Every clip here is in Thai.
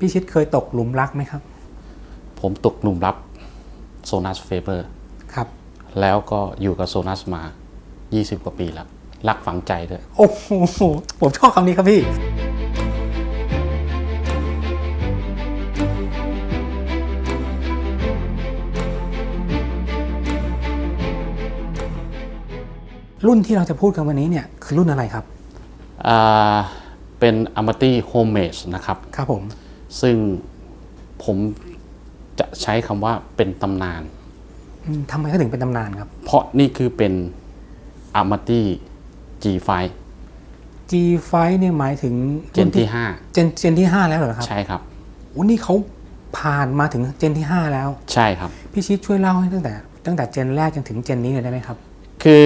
พี่ชิดเคยตกหลุมรักไหมครับ ผมตกหนุ่มรับโซนัสเฟเบอร์ครับ แล้วก็อยู่กับโซนัสมา 20 กว่าปีแล้ว รักฝังใจด้วย โอ้โห ผมชอบคำนี้ครับพี่รุ่นที่เราจะพูดกันวันนี้เนี่ยคือรุ่นอะไรครับอ่าเป็นอ m a t i Homemade นะครับ ครับผม ซึ่งผมจะใช้คำว่าเป็นตำนาน อืมทำไมเขาถึงเป็นตำนานครับ เพราะนี่คือเป็นอ m a t i G5 G5 เนี่ยหมายถึงเจนที่เจนเจนที่ 5 แล้วเหรอครับ5ใช่ครับ โอ้นี่เขาผ่านมาถึงเจนที่ 5 แล้ว ใช่ครับ พี่ชิดช่วยเล่าให้ตั้งแต่ตั้งแต่เจนแรกจนถึงเจนนี้เลยได้ไหมครับ คือ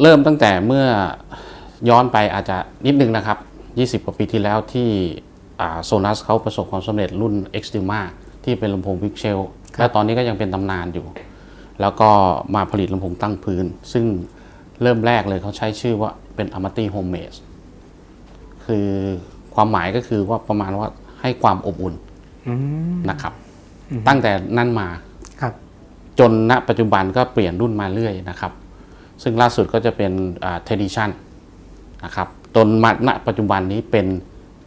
เริ่มตั้งแต่เมื่อย้อนไปอาจจะนิดนึงนะครับ 20 กว่าปีที่แล้วที่ โซนัสเขาประสบความสำเร็จรุ่น Extrema ที่เป็นลำโพงวิกเชลและตอนนี้ก็ยังเป็นตำนานอยู่ แล้วก็มาผลิตลำโพงตั้งพื้น ซึ่งเริ่มแรกเลยเขาใช้ชื่อว่าเป็น Amati Homemade คือความหมายก็คือว่าประมาณว่าให้ความอบอุ่นอืมนะครับ ตั้งแต่นั้นมาครับจนณปัจจุบันก็เปลี่ยนรุ่นมาเรื่อยนะครับ ซึ่งล่าสุดก็จะเป็นเทดิชันนะครับจนมาณปัจจุบันนี้เป็น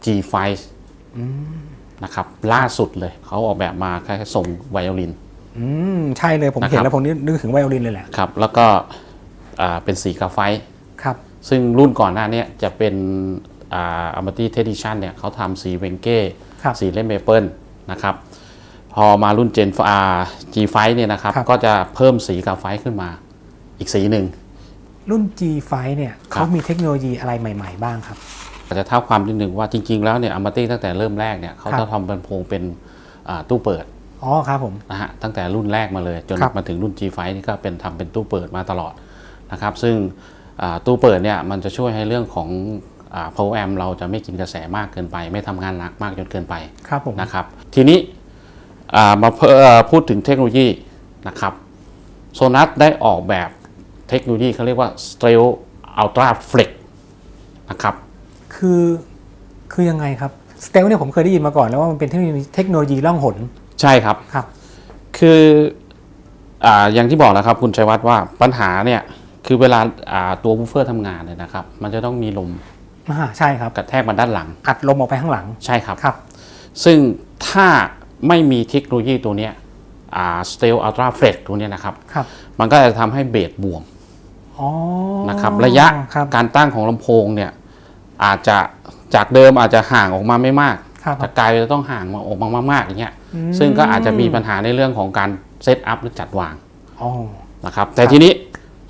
G5 นะครับล่าสุดเลยเขาออกแบบมาแค่ส่งไวโอลินอืมใช่เลยผมนะครับเห็นแล้วผมนึกนึกถึงไวโอลินเลยแหละครับ แล้วก็อ่าเป็นสีกาไฟครับ ซึ่งรุ่นก่อนหน้าเนี้จะเป็นอามาตีเทดิชันเนี่ยเขาทำสีเวนเก้ครับสีเล่มเมเปิลนะครับ พอมารุ่นเจนอ่า G5 เนี่ยนะครับครับ ก็จะเพิ่มสีกาไฟขึ้นมาอีกสีหนึ่งรุ่น G5 เนี่ยครัเขาบมีเทคโนโลยีอะไรใหม่ ๆ บ้างครับ อาจจะเท่าความนิดหนึ่งว่าจริง ๆ แล้วเนี่ยอามาตีตั้งแต่เริ่มแรกเนี่ยเขาครัจะบทำเป็นโพงเป็นอ่าตู้เปิดอ๋อครับผมนะฮะตั้งแต่รุ่นแรกมาเลย จนครับมาถึงรุ่น G5 นี่ก็เป็นทำเป็นตู้เปิดมาตลอดนะครับซึ่งอ่าตู้เปิดเนี่ยมันจะช่วยให้เรื่องของอ่า power amp เราจะไม่กินกระแสมากเกินไป ไม่ทำงานหนักมากจนเกินไปครับผมนะครับทีนี้อ่ามาเพิ่มเอ่อพูดถึงเทคโนโลยีนะครับโซนัสได้ออกแบบเทคโนโลยีเขาเรียกว่า Stereo Ultra Flex นะครับ คือคือยังไงครับสเตลเนี่ยผมเคยได้ยินมาก่อนแล้วว่ามันเป็นเทคโนโลยีเทคโนโลยีล่องหนใช่ครับครับ คืออ่าอย่างที่บอกแล้วครับ คุณชัยวัฒน์ว่าปัญหาเนี่ยคือเวลาอ่าตัวบูฟเฟอร์ทำงานเนี่ยนะครับ มันจะต้องมีลมอ่าใช่ครับกระแทกมาด้านหลัง อัดลมออกไปข้างหลังใช่ครับ ครับ ซึ่งถ้าไม่มีเทคโนโลยีตัวเนี้ยอ่าสเตลอัลตราเฟลกตัวเนี้ยนะครับ ครับมันก็จะทำให้เบสบวมอ๋อนะครับระยะครับการตั้งของลำโพงเนี่ย อาจจะจากเดิมอาจจะห่างออกมาไม่มากครับจะกลายเป็นต้องห่างมาออกมามากๆอย่างเงี้ยอืมซึ่งก็อาจจะมีปัญหาในเรื่องของการเซตอัพหรือจัดวางอ๋อนะครับแต่ทีนี้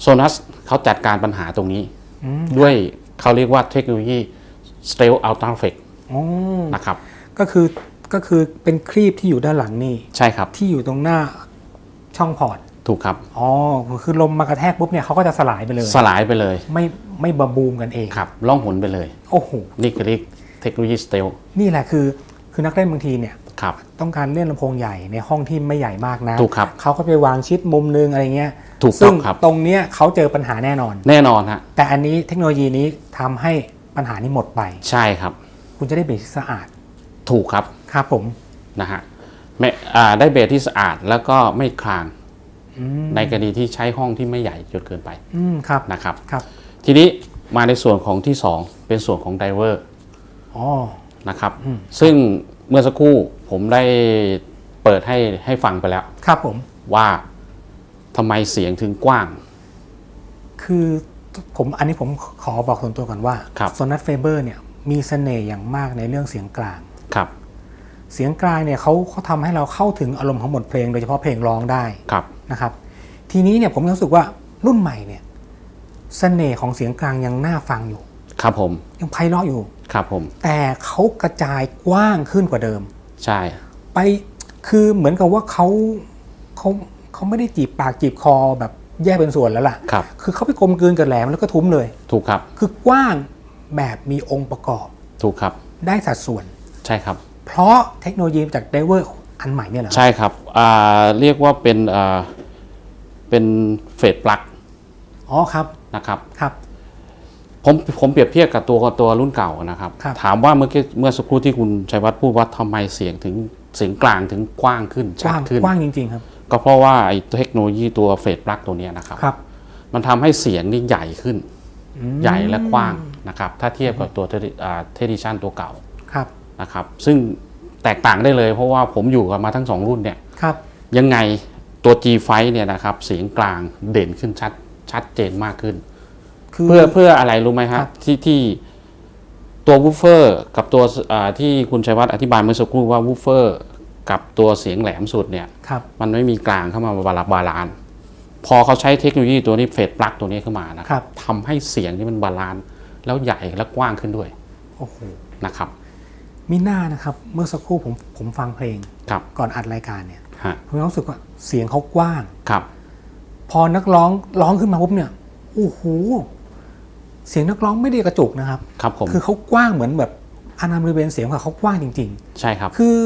โซนัสเขาจัดการปัญหาตรงนี้อืมด้วยเขาเรียกว่าเทคโนโลยี Steel Ultra Flex อ๋อนะครับก็คือก็คือเป็นครีบที่อยู่ด้านหลังนี่ใช่ครับที่อยู่ตรงหน้าช่องพอร์ต ถูกครับ อ๋อ คือลมมากระแทกปุ๊บเนี่ยเขาก็จะสลายไปเลย สลายไปเลย ไม่ไม่บะบูมกันเอง ครับ ล่องหนไปเลย โอ้โห นี่คือเรียกเทคโนโลยี Steel นี่แหละคือ คือนักเล่นบางทีเนี่ย ครับ ต้องการเล่นลำโพงใหญ่ในห้องที่ไม่ใหญ่มากนะ ถูกครับ เขาก็ไปวางชิดมุมนึงอะไรเงี้ย ถูกต้องซึ่งครับตรงเนี้ยเขาเจอปัญหาแน่นอน แน่นอนฮะ แต่อันนี้เทคโนโลยีนี้ทำให้ปัญหานี้หมดไป ใช่ครับ คุณจะได้เบสที่สะอาด ถูกครับ ครับผม นะฮะไม่อ่าได้เบสที่สะอาดแล้วก็ไม่คลางอืม ในกรณีที่ใช้ห้องที่ไม่ใหญ่จนเกินไปอืมครับนะครับครับ ทีนี้มาในส่วนของที่ 2 เป็นส่วนของไดเวอร์อ๋อนะครับอืมซึ่งเมื่อสักครู่ผมได้เปิดให้ให้ฟังไปแล้ว ครับผมว่าทำไมเสียงถึงกว้าง คือผมอันนี้ผมขอบอกส่วนตัวก่อนว่าครับโซนัสเฟเบอร์เนี่ยมีเสน่ห์อย่างมากในเรื่องเสียงกลางครับเสียงกลางเนี่ยเขาเขาทำให้เราเข้าถึงอารมณ์ของบทเพลงโดยเฉพาะเพลงร้องได้ครับ นะครับ ทีนี้เนี่ยผมรู้สึกว่ารุ่นใหม่เนี่ยเสน่ห์ของเสียงกลางยังน่าฟังอยู่ ครับผม ยังไพเราะอยู่ ครับผม แต่เขากระจายกว้างขึ้นกว่าเดิม ใช่ ไปคือเหมือนกับว่าเขาเขาเขาไม่ได้จีบปากจีบคอแบบแยกเป็นส่วนแล้วล่ะ ครับ คือเขาไปกลมกลืนกับแหลมแล้วก็ทุ้มเลย ถูกครับ คือกว้างแบบมีองค์ประกอบ ถูกครับ ได้สัดส่วน ใช่ครับ เพราะเทคโนโลยีจากไดเวอร์ อันใหม่เนี่ยเหรอใช่ครับอ่าเรียกว่าเป็นอ่าเป็นเฟดปลั๊กอ๋อครับนะครับครับผผมผมเปรียบเทียบกับตัวตัวรุ่นเก่านะครับครับ ถามว่าเมื่อกี้เมื่อสักครู่ที่คุณชัยวัฒน์พูดว่าทำไมเสียงถึงเสียงกลางถึงกว้างขึ้นกชัว้าดงขึ้นกว้างจริงๆครับ ก็เพราะว่าไอ้เทคโนโลยีตัวเฟสปลั๊กตัวเนี้ยนะครับครับ มันทำให้เสียงนี่ใหญ่ขึ้นอืมใหญ่และกว้างนะครับ ถ้าเทียบกับตัวเทดิชันตัวเก่าครับนะครับ ซึ่งแตกต่างได้เลย เพราะว่าผมอยู่กันมาทั้งสองรุ่นเนี่ยครับ ยังไงตัว G5 เนี่ยนะครับเสียงกลางเด่นขึ้นชัดชัดเจนมากขึ้นคือเพื่อเพื่ออะไรรู้ไหมครัฮะบที่ที่ตัววูฟเฟอร์กับตัวอ่าที่คุณชัยวัฒน์อธิบายเมื่อสักครู่ว่าวูฟเฟอร์กับตัวเสียงแหลมสุดเนี่ยครับมันไม่มีกลางเข้ามาบาลาบาลานซ์พอเขาใช้เทคโนโลยีตัวนี้เฟสปลั๊กตัวนี้เข้ามานะคครัรับบทำให้เสียงนี่มันบาลานซ์แล้วใหญ่และกว้างขึ้นด้วยโอ้โหนะครับ มีหน้านะครับ เมื่อสักครู่ผมผมฟังเพลง ครับก่อนอัดรายการเนี่ยฮะผมรู้สึกว่าเสียงเขากว้าง ครับ พอนักร้องร้องขึ้นมาปุ๊บเนี่ยโอ้โหเสียงนักร้องไม่ได้กระจุกนะครับ ครับผม คือเขากว้างเหมือนแบบอานามบริเวณเสียงของเขากว้างจริง ใช่ครับ ๆ คือ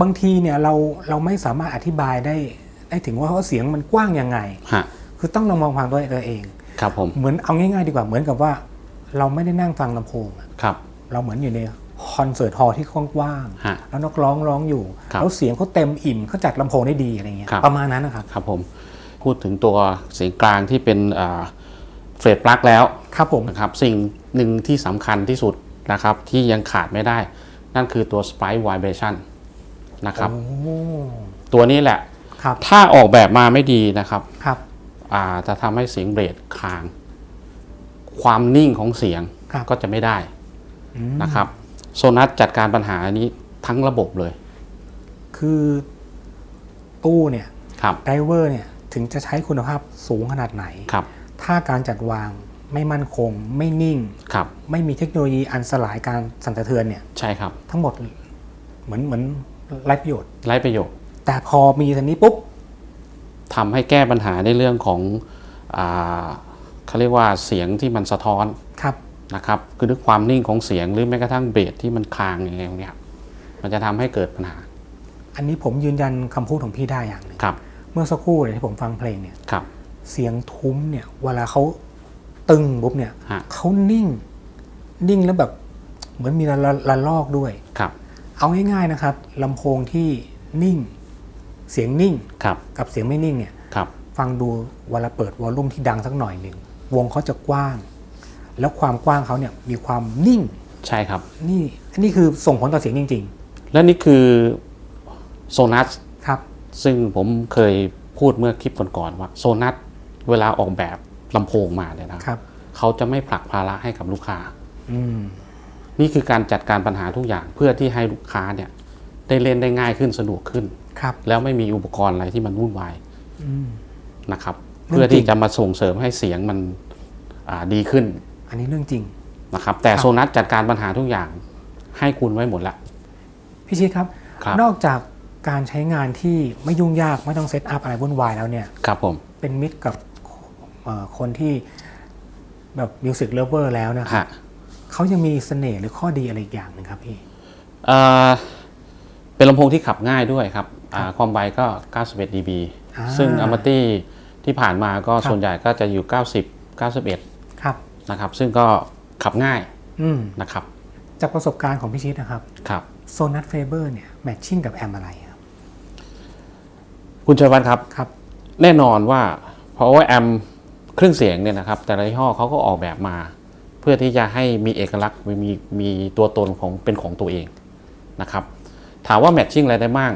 บางทีเนี่ยเราเราไม่สามารถอธิบายได้ได้ถึงว่าเสียงมันกว้างยังไง ฮะ คือต้องลองมองฟังด้วยตัวเอง ครับผม เหมือนเอาง่ายๆดีกว่าเหมือนกับว่า เราไม่ได้นั่งฟังลำโพงอะครับ เราเหมือนอยู่ใน คอนเสิร์ตฮอลล์ที่กว้างฮะๆแล้วนักร้องร้องอยู่ ครับแล้วเสียงเขาเต็มอิ่มเขาจัดลำโพงได้ดีอะไรเงี้ยครับ ประมาณนั้นนะครับครับผมพูดถึงตัวเสียงกลางที่เป็นเฟรดปลั๊กแล้วครับผมนะครับสิ่งหนึ่งที่สำคัญที่สุดนะครับที่ยังขาดไม่ได้ นั่นคือตัว Sprite Vibration นะครับโอ้ตัวนี้แหละครับถ้าออกแบบมาไม่ดีนะครับครับอ่าจะทำให้เสียงเบรดคลาง ความนิ่งของเสียงครับก็จะไม่ได้อืมนะครับ โซนัสจัดการปัญหานี้ทั้งระบบเลย คือตู้เนี่ยครับไดเวอร์เนี่ยถึงจะใช้คุณภาพสูงขนาดไหนครับ ถ้าการจัดวางไม่มั่นคง ไม่นิ่งครับไม่มีเทคโนโลยีอันสลายการสั่นสะเทือนเนี่ยใช่ครับ ทั้งหมดเหมือนเหมือนไร้ประโยชน์ไร้ประโยชน์ แต่พอมีทันนี้ปุ๊บทำให้แก้ปัญหาในเรื่องของอาเขาเรียกว่าเสียงที่มันสะท้อนครับ นะครับคือด้วยความนิ่งของเสียงหรือแม้กระทั่งเบสที่มันคลางอย่างเงี้ยเนี่ยมันจะทำให้เกิดปัญหา อันนี้ผมยืนยันคำพูดของพี่ได้อย่างหนึ่งครับ เมื่อสักครู่เนี่ยที่ผมฟังเพลงเนี่ยครับ เสียงทุ้มเนี่ย เวลาเขาตึงปุ๊บเนี่ยฮะเขานิ่ง นิ่งแล้วแบบเหมือนมีระละละลอกด้วยครับ เอาง่ายๆนะครับลำโพงที่นิ่ง เสียงนิ่งครับกับเสียงไม่นิ่งเนี่ยครับฟังดูเวลาเปิดวอลลุ่มที่ดังสักหน่อยหนึ่งวงเขาจะกว้าง แล้วความกว้างเขาเนี่ยมีความนิ่งใช่ครับ นี่อันนี้คือส่งผลต่อเสียงจริงและนี่คือโซนัสๆครับ ซึ่งผมเคยพูดเมื่อคลิปก่อนๆว่าโซนัสเวลาออกแบบลำโพงมาเนี่ยนะครับ เขาจะไม่ผลักภาระให้กับลูกค้า อืมนี่คือการจัดการปัญหาทุกอย่างเพื่อที่ให้ลูกค้าเนี่ยได้เล่นได้ง่ายขึ้นสะดวกขึ้น ครับแล้วไม่มีอุปกรณ์อะไรที่มันวุ่นวายอืม นะครับเรื่องเพื่อจริที่งจะมาส่งเสริมให้เสียงมันอ่าดีขึ้น อันนี้เรื่องจริง นะครับแต่ครับโซนัสจัดการปัญหาทุกอย่างให้คุณไว้หมดละ พี่ชิดครับ ครับ นอกจากการใช้งานที่ไม่ยุ่งยากไม่ต้องเซตอัพอะไรวุ่นวายแล้วเนี่ย ครับผม เป็นมิตรกับเอ่อคนที่แบบมิวสิกเลเวอร์แล้วนะครับฮะ เขายังมีเสน่ห์หรือข้อดีอะไรอีกอย่างหนึ่งครับพี่ เอ่อเป็นลำโพงที่ขับง่ายด้วยครับอ่าความไวก็ 91 dB อ่าซึ่งอมตี้ที่ผ่านมาก็ครับ ส่วนใหญ่ก็จะอยู่ 90 91 ครับ นะครับ ซึ่งก็ขับง่ายอืมนะครับ จากประสบการณ์ของพี่ชิดนะครับครับโซนัสเฟเบอร์เนี่ยแมทชิ่งกับแอมอะไรครับคุณชัยวัฒน์ครับครับแน่นอนว่าเพราะว่าแอมเครื่องเสียงเนี่ยนะครับ แต่ละยี่ห้อเขาก็ออกแบบมา เพื่อที่จะให้มีเอกลักษณ์มีมีมีตัวตนของเป็นของตัวเองนะครับ ถามว่าแมทชิ่งอะไรได้บ้าง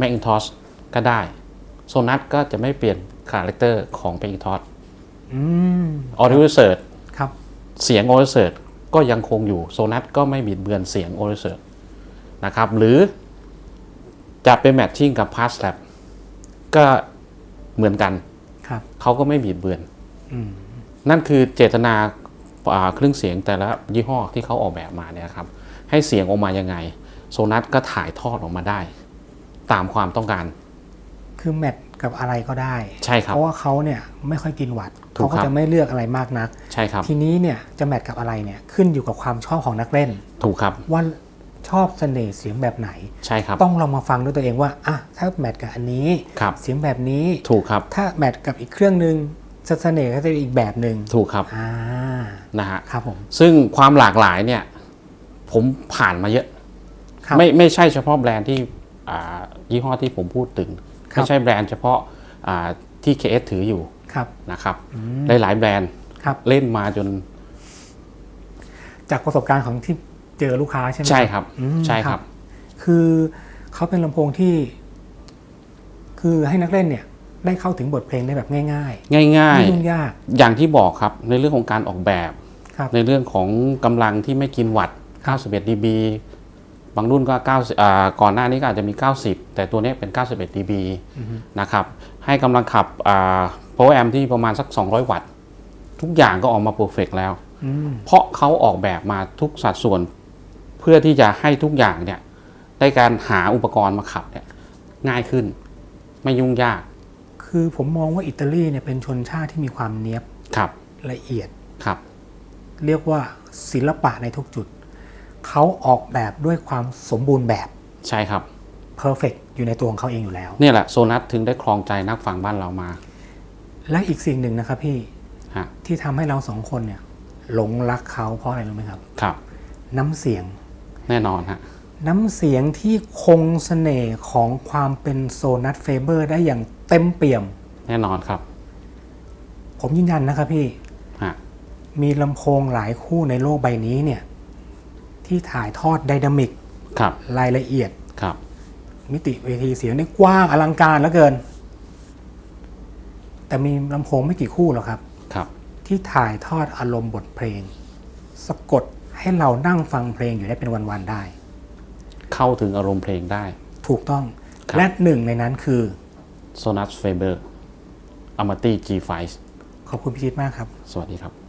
Macintosh ก็ได้โซนัสก็จะไม่เปลี่ยนคาแรคเตอร์ของ Macintosh อืม Audio Research ครับเสียง Audio Research ก็ยังคงอยู่โซนัสก็ไม่บิดเบือนเสียง Audio Research นะครับหรือจะเป็นแมทชิ่งกับ p a s s Lab ก็เหมือนกันครับเขาก็ไม่บิดเบือนอืมนั่นคือเจตนาอ่าเครื่องเสียงแต่ละยี่ห้อที่เขาออกแบบมาเนี่ยครับให้เสียงออกมายังไง โซนัสก็ถ่ายทอดออกมาได้ ตามความต้องการ คือแมท กับอะไรก็ได้ ใช่ครับ เพราะว่าเขาเนี่ยไม่ค่อยกินวัตต์ถูกเขาครัก็บจะไม่เลือกอะไรมากนัก ใช่ครับ ทีนี้เนี่ยจะแมทกับอะไรเนี่ยขึ้นอยู่กับความชอบของนักเล่น ถูกครับ ว่าชอบเสน่ห์เสียงแบบไหน ใช่ครับต้องลองมาฟังด้วยตัวเองว่าอะถ้าแมทกับอันนี้ ครับ เสียงแบบนี้ ถูกครับ ถ้าแมทกับอีกเครื่องหนึ่งเสน่ห์ก็จะอีกแบบหนึ่งถูกครับอ่านะฮะครับผมซึ่งความหลากหลายเนี่ย ผมผ่านมาเยอะ ครับไม่ไม่ใช่เฉพาะแบรนด์ที่อ่ายี่ห้อที่ผมพูดถึงครับ ไม่ใช่แบรนด์เฉพาะอ่าที่ KS ถืออยู่ครับนะครับหลายๆแบรนด์ครับเล่นมาจน จากประสบการณ์ของที่เจอลูกค้าใช่ไหมใช่ครับอืมใช่ครับ คือเขาเป็นลำโพงที่ คือให้นักเล่นเนี่ย ได้เข้าถึงบทเพลงได้แบบง่ายง่ายๆไม่ยุ่งยากๆอย่างที่บอกครับ ในเรื่องของการออกแบบครับในเรื่องของกำลังที่ไม่กินวัตต์91 dB บางรุ่นก็9อ่าก่อนหน้านี้ก็อาจจะมี 90 แต่ตัวนี้เป็น 91 dB นะครับ ให้กำลังขับอ่า power amp ที่ประมาณสัก 200 วัตต์ ทุกอย่างก็ออกมา perfect แล้วอืมเพราะเขาออกแบบมาทุกสัดส่วน เพื่อที่จะให้ทุกอย่างเนี่ย ได้การหาอุปกรณ์มาขับเนี่ยง่ายขึ้น ไม่ยุ่งยาก คือผมมองว่าอิตาลีเนี่ยเป็นชนชาติที่มีความเนี้ยบครับละเอียดครับ เรียกว่าศิลปะในทุกจุด เขาออกแบบด้วยความสมบูรณ์แบบใช่ครับ perfect อยู่ในตัวของเขาเองอยู่แล้ว เนี่ยแหละโซนัสถึงได้ครองใจนักฟังบ้านเรามา และอีกสิ่งหนึ่งนะครับพี่ฮะที่ทำให้เราสองคนเนี่ย หลงรักเขาเพราะอะไรรู้ไหมครับ ครับ น้ำเสียง แน่นอนฮะน้ำเสียงที่คงเสน่ห์ของความเป็นโซนัทเฟเบอร์ได้อย่างเต็มเปี่ยม แน่นอนครับผมยืนยันนะครับพี่ ฮะมีลำโพงหลายคู่ในโลกใบนี้เนี่ย ที่ถ่ายทอดไดนามิกครับรายละเอียดครับ มิติเวทีเสียงนี่กว้างอลังการเหลือเกิน แต่มีลำโพงไม่กี่คู่หรอกครับ ครับ ที่ถ่ายทอดอารมณ์บทเพลง สะกดให้เรานั่งฟังเพลงอยู่ได้เป็นวันๆได้ เข้าถึงอารมณ์เพลงได้ ถูกต้อง ครับ และหนึ่งในนั้นคือโซนัสเฟเบอร์อมตี G5 ขอบคุณพี่ชิดมากครับ สวัสดีครับ